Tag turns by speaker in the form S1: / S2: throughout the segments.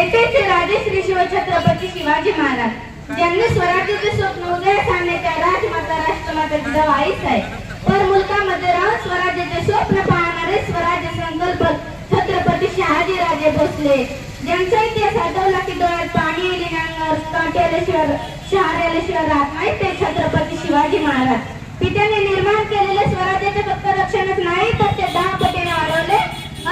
S1: येथेचे राजश्री शिवछत्रपती शिवाजी महाराज. ज्यांनी स्वराज्याचे स्वप्न उदयास आणण्याच्या राजमाता राष्ट्रमाता जिजा आईच आहे पर मुलकामध्ये राहून स्वराज्याचे स्वप्न पाहणारे स्वराज्य संकल्प छत्रपती शहाजी राजे भोसले. ज्यांचा इतिहास आठवला की डोळ्यात पाणी येईल अंगावर काटे आल्याशिवाय शहारे आल्याशिवाय राहत नाही ते छत्रपती शिवाजी महाराज. पित्याने निर्माण केलेले स्वराज्याचे फक्त रक्षणच नाही तर ते दहा पटीने वाढवले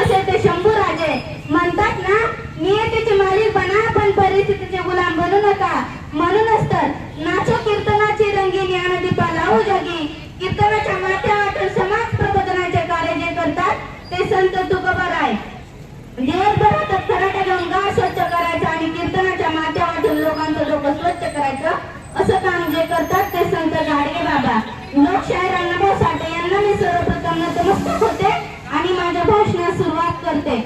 S1: असे ते शंभू राजे म्हणतात ना नियतीचे मालिक बना पण परिस्थितीचे गुलाम बनू नका. म्हणूनच तर नाचो कीर्तनाची रंगीन ज्ञानदीपा लावू हो जगी. कीर्तनाच्या माथ्यावर समाज प्रबोधनाचे कार्य जे करतात ते संत तुकोबर आहे दिवसभरात खराटा घेऊन गाव स्वच्छ करायचं आणि कीर्तनाच्या माथ्यावरून लोकांचं लोक स्वच्छ करायचं असं काम जे करतात ते संत गाडगे बाबा. लोकशाहीर अण्णाभाऊ साठे यांना मी सर्वप्रथम नतमस्तक होते आणि माझ्या भाषणास सुरुवात करते.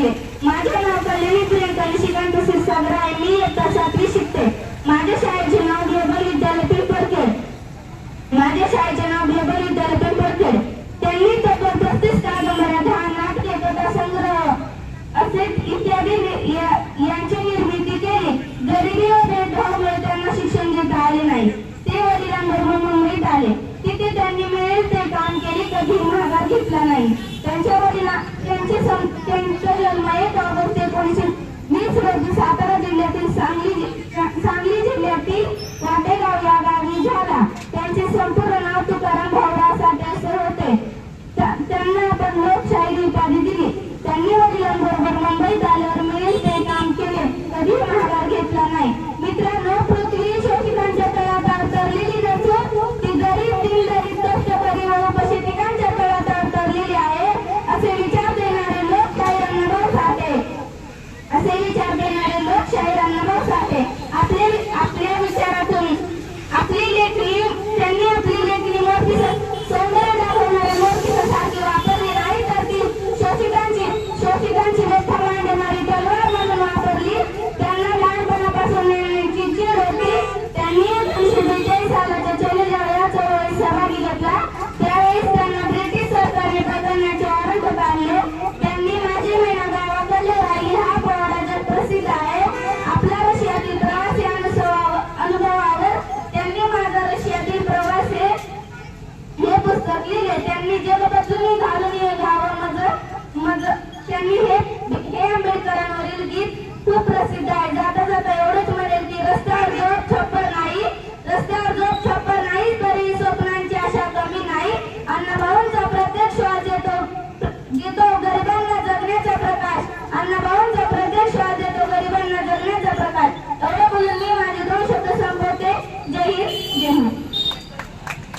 S1: आहे. माझे नाव कल्याणी प्रियंका निशिकांत सागर आहे. मी इयत्ता सातवी शिकते. माझ्या शाळेचे नाव ग्लोबल विद्यालय पिंपळखेड. माझ्या शाळेचे नाव ग्लोबल विद्यालय पिंपळखेड. त्यांनी तब्बल पस्तीस कादंबऱ्या दहा नाटके कथा संग्रह. असे इत्यादी भाग घेतला नाही. त्यांच्या वडिला त्यांचे त्यांचा जन्म एक ऑगस्ट एकोणीसशे वीस रोजी सातारा जिल्ह्यातील सांगली पुस्तक लिहिले त्यांनी जगप्रसूनी घालून घ्यावं म्हणजे मज त्यांनी हे आंबेडकरांवरील गीत खूप